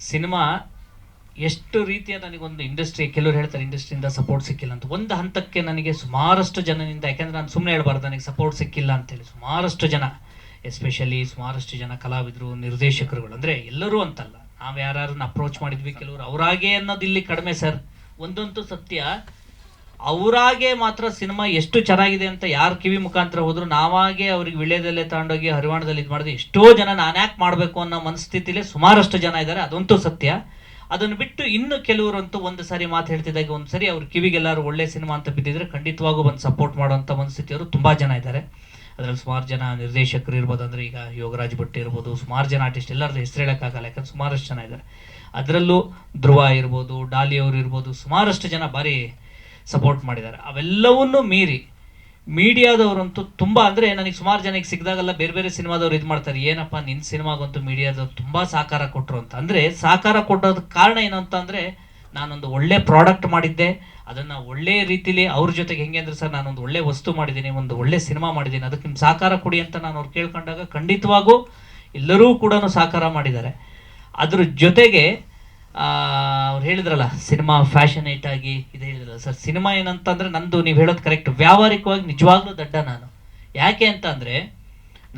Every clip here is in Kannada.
ಸಿನಿಮಾ ಎಷ್ಟು ರೀತಿಯ ನನಗೊಂದು ಇಂಡಸ್ಟ್ರಿ, ಕೆಲವರು ಹೇಳ್ತಾರೆ ಇಂಡಸ್ಟ್ರಿಯಿಂದ ಸಪೋರ್ಟ್ ಸಿಕ್ಕಿಲ್ಲ ಅಂತ. ಒಂದು ಹಂತಕ್ಕೆ ನನಗೆ ಸುಮಾರಷ್ಟು ಜನನಿಂದ, ಯಾಕೆಂದ್ರೆ ನಾನು ಸುಮ್ಮನೆ ಹೇಳ್ಬಾರ್ದು, ನನಗೆ ಸಪೋರ್ಟ್ ಸಿಕ್ಕಿಲ್ಲ ಅಂತೇಳಿ. ಸುಮಾರಷ್ಟು ಜನ ಎಸ್ಪೆಷಲಿ ಸುಮಾರಷ್ಟು ಜನ ಕಲಾವಿದರು, ನಿರ್ದೇಶಕರುಗಳು. ಅಂದರೆ ಎಲ್ಲರೂ ಅಂತಲ್ಲ. ನಾವು ಯಾರನ್ನ ಅಪ್ರೋಚ್ ಮಾಡಿದ್ವಿ, ಕೆಲವರು ಅವರಾಗೇ ಅನ್ನೋದು ಇಲ್ಲಿ ಕಡಿಮೆ ಸರ್. ಒಂದಂತೂ ಸತ್ಯ. ಅವರಾಗೆ ಮಾತ್ರ ಸಿನಿಮಾ ಎಷ್ಟು ಚೆನ್ನಾಗಿದೆ ಅಂತ ಯಾರು ಕಿವಿ ಮುಖಾಂತರ ಹೋದ್ರು ನಾವಾಗೆ ಅವ್ರಿಗೆ ವಿಳ್ಯದಲ್ಲೇ ತಗೊಂಡೋಗಿ ಹರಿವಾಣದಲ್ಲಿ ಇದು ಮಾಡ್ದೆ ಎಷ್ಟೋ ಜನ ನಾನು ಯಾಕೆ ಮಾಡಬೇಕು ಅನ್ನೋ ಮನಸ್ಥಿತಿಲಿ ಸುಮಾರಷ್ಟು ಜನ ಇದ್ದಾರೆ ಅದಂತೂ ಸತ್ಯ. ಅದನ್ನು ಬಿಟ್ಟು ಇನ್ನು ಕೆಲವರಂತೂ ಒಂದು ಸಾರಿ ಮಾತು ಹೇಳ್ತಿದ್ದಾಗ ಒಂದು ಸರಿ ಅವ್ರ ಕಿವಿಗೆಲ್ಲರೂ ಒಳ್ಳೆ ಸಿನಿಮಾ ಅಂತ ಬಿದ್ದಿದ್ರೆ ಖಂಡಿತವಾಗೂ ಬಂದು ಸಪೋರ್ಟ್ ಮಾಡುವಂಥ ಮನಸ್ಥಿತಿಯವರು ತುಂಬ ಜನ ಇದ್ದಾರೆ ಅದರಲ್ಲಿ ಸುಮಾರು ಜನ ನಿರ್ದೇಶಕರು ಇರ್ಬೋದು, ಅಂದರೆ ಈಗ ಯೋಗರಾಜ್ ಭಟ್ ಇರ್ಬೋದು, ಸುಮಾರು ಜನ ಆರ್ಟಿಸ್ಟ್ ಎಲ್ಲರದ್ದು ಹೆಸರು ಹೇಳೋಕ್ಕಾಗಲ್ಲ ಯಾಕಂದ್ರೆ ಸುಮಾರಷ್ಟು ಜನ ಇದ್ದಾರೆ ಅದರಲ್ಲೂ ಧ್ರುವ ಇರ್ಬೋದು, ಡಾಲಿ ಅವರು ಇರ್ಬೋದು, ಸುಮಾರಷ್ಟು ಜನ ಭಾರಿ ಸಪೋರ್ಟ್ ಮಾಡಿದ್ದಾರೆ. ಅವೆಲ್ಲವನ್ನೂ ಮೀರಿ ಮೀಡಿಯಾದವರಂತೂ ತುಂಬ ಅಂದರೆ ನನಗೆ ಸುಮಾರು ಜನಕ್ಕೆ ಸಿಕ್ಕಿದಾಗೆಲ್ಲ ಬೇರೆ ಬೇರೆ ಸಿನಿಮಾದವ್ರು ಇದು ಮಾಡ್ತಾರೆ. ಏನಪ್ಪ ನಿನ್ನ ಸಿನಿಮಾಗಂತೂ ಮೀಡಿಯಾದವ್ರು ತುಂಬ ಸಹಕಾರ ಕೊಟ್ಟರು ಅಂತ. ಅಂದರೆ ಸಹಕಾರ ಕೊಟ್ಟೋದ ಕಾರಣ ಏನು ಅಂತ ಅಂದರೆ ನಾನೊಂದು ಒಳ್ಳೆ ಪ್ರಾಡಕ್ಟ್ ಮಾಡಿದ್ದೆ. ಅದನ್ನು ಒಳ್ಳೆ ರೀತಿಲಿ ಅವ್ರ ಜೊತೆಗೆ ಹೆಂಗೆ ಅಂದರೆ ಸರ್ ನಾನೊಂದು ಒಳ್ಳೆ ವಸ್ತು ಮಾಡಿದ್ದೀನಿ, ಒಂದು ಒಳ್ಳೆ ಸಿನಿಮಾ ಮಾಡಿದ್ದೀನಿ ಅದಕ್ಕೆ ನಿಮ್ಮ ಸಹಕಾರ ಕೊಡಿ ಅಂತ ನಾನು ಅವ್ರು ಕೇಳ್ಕೊಂಡಾಗ ಖಂಡಿತವಾಗೂ ಎಲ್ಲರೂ ಕೂಡ ಸಹಕಾರ ಮಾಡಿದ್ದಾರೆ. ಅದ್ರ ಜೊತೆಗೆ ಅವ್ರು ಹೇಳಿದ್ರಲ್ಲ, ಸಿನಿಮಾ ಫ್ಯಾಷನೇಟ್ ಆಗಿ ಇದು ಹೇಳಿದ್ರಲ್ಲ. ಸರ್, ಸಿನಿಮಾ ಏನಂತಂದ್ರೆ ನಂದು ನೀವು ಹೇಳೋದು ಕರೆಕ್ಟ್ ವ್ಯಾವಹಾರಿಕವಾಗಿ ನಿಜವಾಗ್ಲೂ ದಡ್ಡ ನಾನು. ಯಾಕೆ ಅಂತಂದ್ರೆ,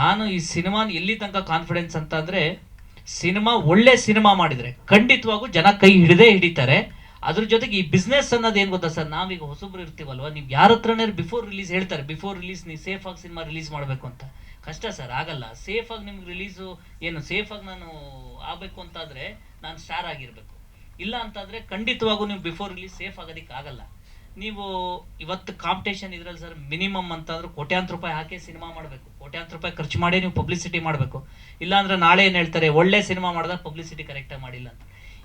ನಾನು ಈ ಸಿನಿಮಾನ ಎಲ್ಲಿ ತನಕ ಕಾನ್ಫಿಡೆನ್ಸ್ ಅಂತ ಅಂದರೆ ಸಿನಿಮಾ ಒಳ್ಳೆ ಸಿನಿಮಾ ಮಾಡಿದರೆ, ಖಂಡಿತವಾಗೂ ಜನ ಕೈ ಹಿಡಿದೇ ಹಿಡಿತಾರೆ. ಅದ್ರ ಜೊತೆಗೆ ಈ ಬಿಸ್ನೆಸ್ ಅನ್ನೋದು ಏನು ಗೊತ್ತಾ ಸರ್? ನಾವೀಗ ಹೊಸಬ್ರು ಇರ್ತೀವಲ್ವ? ನೀವು ಯಾರ ಹತ್ರನೇ ಬಿಫೋರ್ ರಿಲೀಸ್ ಹೇಳ್ತಾರೆ. ಬಿಫೋರ್ ರಿಲೀಸ್ ನೀವು ಸೇಫ್ ಆಗಿ ಸಿನಿಮಾ ರಿಲೀಸ್ ಮಾಡಬೇಕು ಅಂತ. ಕಷ್ಟ ಸರ್, ಆಗಲ್ಲ. ಸೇಫಾಗಿ ನಿಮ್ಗೆ ರಿಲೀಸು ಏನು ಸೇಫ್ ಆಗಿ ನಾನು ಆಗಬೇಕು ಅಂತಾದರೆ, ನಾನು ಸ್ಟಾರ್ ಆಗಿರ್ಬೇಕು. ಇಲ್ಲ ಅಂತಂದ್ರೆ ಖಂಡಿತವಾಗೂ ನೀವು ಬಿಫೋರ್ ರಿಲೀಸ್ ಸೇಫ್ ಆಗೋದಕ್ಕೆ ಆಗಲ್ಲ. ನೀವು ಇವತ್ತು ಕಾಂಪಿಟೇಷನ್ ಇದ್ರಲ್ಲಿ ಸರ್ ಮಿನಿಮಮ್ ಅಂತಂದ್ರೆ ಕೋಟ್ಯಾಂತರ ರೂಪಾಯಿ ಹಾಕಿ ಸಿನಿಮಾ ಮಾಡಬೇಕು. ಕೋಟ್ಯಾಂತರ ರೂಪಾಯಿ ಖರ್ಚು ಮಾಡಿ ನೀವು ಪಬ್ಲಿಸಿಟಿ ಮಾಡಬೇಕು. ಇಲ್ಲಾಂದ್ರೆ ನಾಳೆ ಏನು ಹೇಳ್ತಾರೆ, ಒಳ್ಳೆ ಸಿನಿಮಾ ಮಾಡಿದಾಗ ಪಬ್ಲಿಸಿಟಿ ಕರೆಕ್ಟಾಗಿ ಮಾಡಿಲ್ಲ ಅಂತ.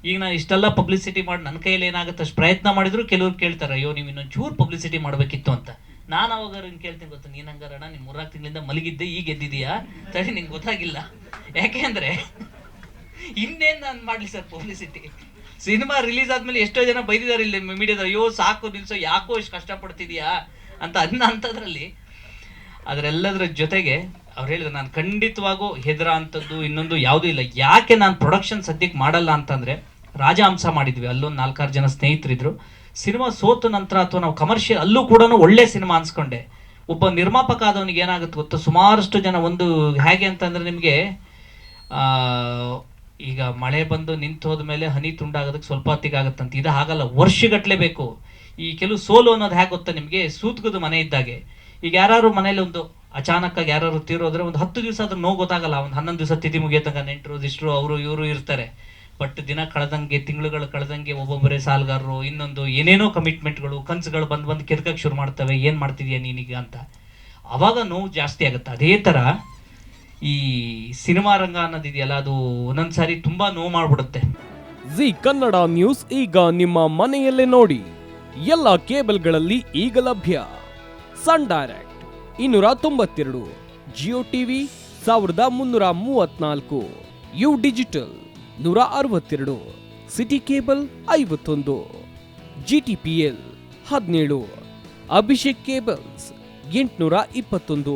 ಈಗ ನಾನು ಇಷ್ಟೆಲ್ಲ ಪಬ್ಲಿಸಿಟಿ ಮಾಡಿ ನನ್ನ ಕೈಯಲ್ಲಿ ಏನಾಗುತ್ತೆ, ಅಷ್ಟು ಪ್ರಯತ್ನ ಮಾಡಿದ್ರು ಕೆಲವ್ರು ಕೇಳ್ತಾರೆ, ಅಯ್ಯೋ, ನೀವು ಇನ್ನೊಂದು ಚೂರು ಪಬ್ಲಿಸಿಟಿ ಮಾಡಬೇಕಿತ್ತು ಅಂತ. ನಾನು ಅವಾಗ ಹಿಂಗೆ ಕೇಳ್ತೀನಿ, ಗೊತ್ತು, ನೀನು ಹಂಗಾರಣ ನೀನು ಮೂರ್ನಾಲ್ಕು ತಿಂಗಳಿಂದ ಮಲಗಿದ್ದೆ, ಈಗ ಎದ್ದಿದೀಯಾ? ತಡಿ ನಿಂಗೆ ಗೊತ್ತಾಗಿಲ್ಲ. ಯಾಕೆಂದ್ರೆ ಇನ್ನೇನು ನಾನು ಮಾಡಲಿ ಸರ್ ಪಬ್ಲಿಸಿಟಿ ಸಿನಿಮಾ ರಿಲೀಸ್ ಆದ್ಮೇಲೆ ಎಷ್ಟೋ ಜನ ಬೈದಿದ್ದಾರೆ ಇಲ್ಲಿ ಮೀಡಿಯಾದ ಅಯ್ಯೋ, ಸಾಕು ನಿಲ್ಸೋ, ಯಾಕೋ ಇಷ್ಟು ಕಷ್ಟಪಡ್ತಿದ್ಯಾ? ಅಂತ ಅನ್ನ ಅಂಥದ್ರಲ್ಲಿ ಅದರೆಲ್ಲದರ ಜೊತೆಗೆ ಅವ್ರು ಹೇಳಿದ್ರು, ನಾನು ಖಂಡಿತವಾಗೂ ಹೆದರ ಅಂಥದ್ದು ಇನ್ನೊಂದು ಯಾವುದೂ ಇಲ್ಲ. ಯಾಕೆ ನಾನು ಪ್ರೊಡಕ್ಷನ್ ಸದ್ಯಕ್ಕೆ ಮಾಡಲ್ಲ ಅಂತಂದ್ರೆ ರಾಜಹಂಸ ಮಾಡಿದ್ವಿ ಅಲ್ಲೊಂದು ನಾಲ್ಕಾರು ಜನ ಸ್ನೇಹಿತರಿದ್ರು. ಸಿನಿಮಾ ಸೋತ ನಂತರ ಅಥವಾ ನಾವು ಕಮರ್ಷಿಯಲ್ ಅಲ್ಲೂ ಕೂಡ ಒಳ್ಳೆ ಸಿನಿಮಾ ಅನ್ಸ್ಕೊಂಡೆ. ಒಬ್ಬ ನಿರ್ಮಾಪಕ ಆದವನಿಗೆ ಏನಾಗುತ್ತೆ ಗೊತ್ತಾ? ಸುಮಾರಷ್ಟು ಜನ ಒಂದು, ಹೇಗೆ ಅಂತಂದ್ರೆ ನಿಮಗೆ ಈಗ ಮಳೆ ಬಂದು ನಿಂತು ಹೋದ್ಮೇಲೆ ಹನಿ ತುಂಡಾಗೋದಕ್ಕೆ ಸ್ವಲ್ಪ ಹೊತ್ತಿಗೆ ಆಗುತ್ತಂತ. ಇದು ಹಾಗಲ್ಲ, ವರ್ಷಗಟ್ಟಲೆ ಬೇಕು. ಈ ಕೆಲವು ಸೋಲು ಅನ್ನೋದು ಹೇಗೆ ಗೊತ್ತಾ ನಿಮಗೆ? ಸೂತ್ಕದ ಮನೆ ಇದ್ದಾಗೆ. ಈಗ ಯಾರು ಮನೇಲಿ ಒಂದು ಅಚಾನಕ್ಕಾಗಿ ಯಾರು ತೀರೋದ್ರೆ ಒಂದು ಹತ್ತು ದಿವಸ ಅದ್ರ ನೋವು ಗೊತ್ತಾಗಲ್ಲ, ಒಂದು ಹನ್ನೊಂದು ದಿವಸ ತಿಥಿ ಮುಗಿಯತಂಗ ನೆಂಟರು ಇಷ್ಟರು ಅವರು, ಇವರು ಇರ್ತಾರೆ. ಬಟ್ ದಿನ ಕಳೆದಂಗೆ, ತಿಂಗಳುಗಳು ಕಳೆದಂಗೆ ಒಬ್ಬೊಬ್ಬರೇ ಸಾಲಗಾರರು, ಇನ್ನೊಂದು ಏನೇನೋ ಕಮಿಟ್ಮೆಂಟ್ಗಳು ಕನ್ಸುಗಳು ಬಂದು ಬಂದು ಕಿರ್ಕಕ್ಕೆ ಶುರು ಮಾಡ್ತವೆ, ಏನು ಮಾಡ್ತಿದ್ಯಾ ನೀನೀಗ ಅಂತ. ಅವಾಗ ನೋವು ಜಾಸ್ತಿ ಆಗುತ್ತೆ. ಅದೇ ಥರ ಈ ಸಿನಿಮಾ ರಂಗ ಅನ್ನೋದಿದೆಯಲ್ಲ, ಅದು ಒಂದೊಂದ್ಸಾರಿ ತುಂಬಾ ನೋವು ಮಾಡ್ಬಿಡುತ್ತೆ. ಜಿ ಕನ್ನಡ ನ್ಯೂಸ್ ಈಗ ನಿಮ್ಮ ಮನೆಯಲ್ಲೇ ನೋಡಿ. ಎಲ್ಲ ಕೇಬಲ್ಗಳಲ್ಲಿ ಈಗ ಲಭ್ಯ. ಸನ್ ಡೈರೆಕ್ಟ್ ಇನ್ನೂರ ತೊಂಬತ್ತೆರಡು, ಜಿಯೋ ಟಿವಿ ಸಾವಿರದ ಮುನ್ನೂರ ಮೂವತ್ನಾಲ್ಕು, ಯು ಡಿಜಿಟಲ್ ನೂರ ಅರವತ್ತೆರಡು, ಸಿಟಿ ಕೇಬಲ್ ಐವತ್ತೊಂದು ಜಿ ಟಿ ಪಿ ಎಲ್ ಹದಿನೇಳು, ಅಭಿಷೇಕ್ ಕೇಬಲ್ಸ್ ಎಂಟುನೂರ ಇಪ್ಪತ್ತೊಂದು.